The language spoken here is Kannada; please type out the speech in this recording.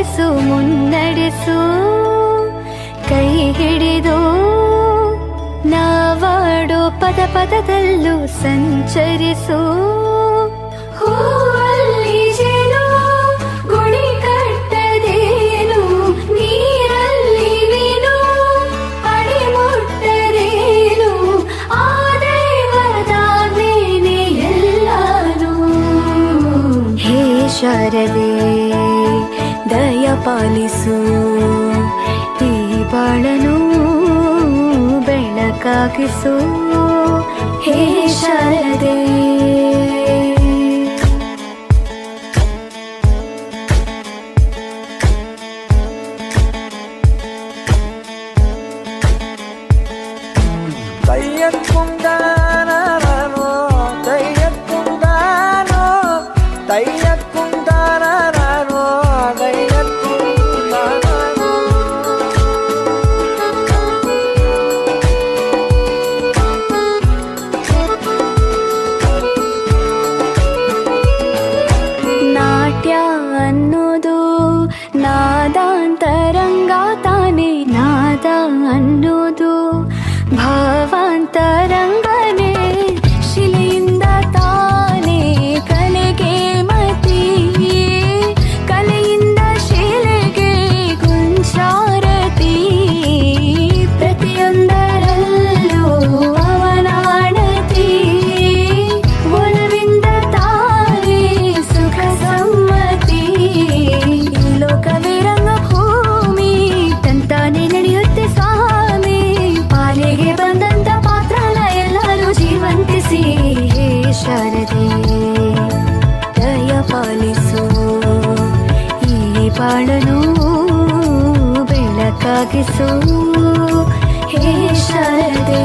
ನೆಲೆಯಾಗಿರಿಸು ಮುನ್ನಡೆಸು ಕೈ ಹಿಡಿದು. ನಾವಾಡೋ ಪದ ಪದದಲ್ಲೂ ಸಂಚರಿಸು. ಶಾರದೆ ದಯಪಾಲಿಸು ಈ ಬಾಳನು ಬೆಳಕಾಗಿಸು ಹೇ ಶಾರದೆ கையன் கொண்டான் தான் அன்னோ ಬಾಳನು ಬೆಳಕಾಗಿಸು ಹೇ ಶಾರದೆ.